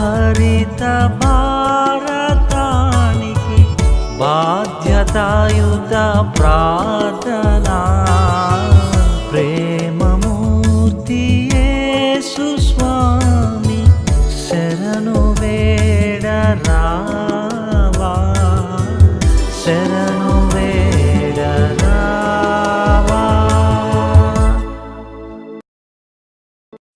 హరిత భారతానికి బాధ్యతాయుత ప్రార్థనా. ప్రేమమూర్తి స్వామి శరణు వేడరా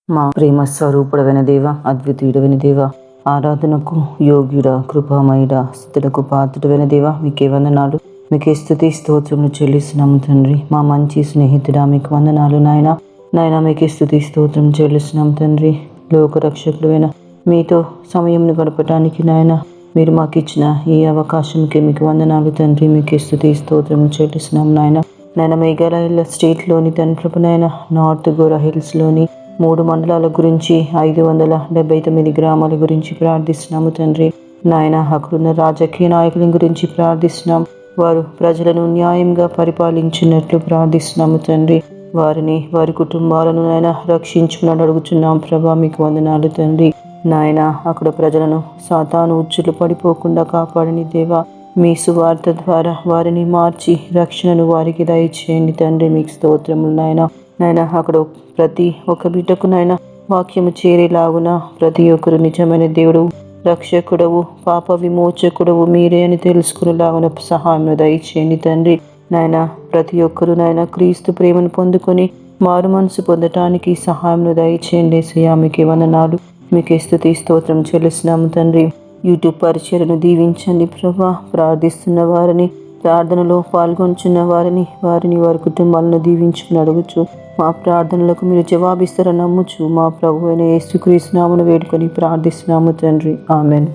మా ప్రేమ స్వరూపుడవైన దేవ అద్వితీయుడవైన దేవ ఆరాధనకు యోగ్యుడ కృపామయుడ స్థుతులకు పాత్రుడైన దేవ మీకే వందనాలు. మీకే స్థుతి స్తోత్రములు చెల్లిస్తున్నాము తండ్రి. మా మంచి స్నేహితుడా మీకు వందనాలు నాయన. నాయన మీకే స్థుతి స్తోత్రం చెల్లిస్తున్నాం తండ్రి. లోక రక్షకులైన మీతో సమయంను గడపటానికి నాయన మీరు మాకు ఇచ్చిన ఈ అవకాశంకి మీకు వందనాలు తండ్రి. మీకే స్థుతి స్తోత్రం చెల్లిస్తున్నాం నాయన. నాయన మేఘాలయ స్టేట్లోని తండ్రి నాయన నార్త్ గోరా హిల్స్లోని మూడు మండలాల గురించి ఐదు వందల డెబ్బై తొమ్మిది గ్రామాల గురించి ప్రార్థిస్తున్నాము తండ్రి. నాయన అక్కడున్న రాజకీయ నాయకుల గురించి ప్రార్థిస్తున్నాం. వారు ప్రజలను న్యాయంగా పరిపాలించినట్లు ప్రార్థిస్తున్నాము తండ్రి. వారిని వారి కుటుంబాలను నాయన రక్షించుకున్నాడు అడుగుతున్నాం ప్రభా మీకు వందనాలు తండ్రి. నాయన అక్కడ ప్రజలను సాతాను ఉచ్చులు పడిపోకుండా కాపాడని దేవా మీ సువార్త ద్వారా వారిని మార్చి రక్షణను వారికి దయచేయండి తండ్రి. మీకు స్తోత్రములు నాయన. నాయన అక్కడ ప్రతి ఒక్క బిడ్డకు నాయన వాక్యము చేరేలాగున ప్రతి ఒక్కరు నిజమైన దేవుడు రక్షకుడవు పాప విమోచకుడవు మీరే అని తెలుసుకునేలాగున సహాయం దయచేయండి తండ్రి. నాయన ప్రతి ఒక్కరు నాయన క్రీస్తు ప్రేమను పొందుకొని మారు మనసు పొందటానికి సహాయం దయచేయండి. సయా మీకు వందనాలు. మీకే స్థుతి స్తోత్రం చెల్లిస్తున్నాము తండ్రి. యూట్యూబ్ పరిచయను దీవించండి ప్రభా. ప్రార్థిస్తున్న వారిని ప్రార్థనలో పాల్గొంచున్న వారిని వారిని వారి కుటుంబాలను దీవించుకుని అడుగుచు. మా ప్రార్థనలకు మీరు జవాబిస్తారని నమ్ముచు. మా ప్రభు అయిన యేసుక్రీస్తునామను వేడుకొని ప్రార్థిస్తున్నాము తండ్రి. ఆమెన్.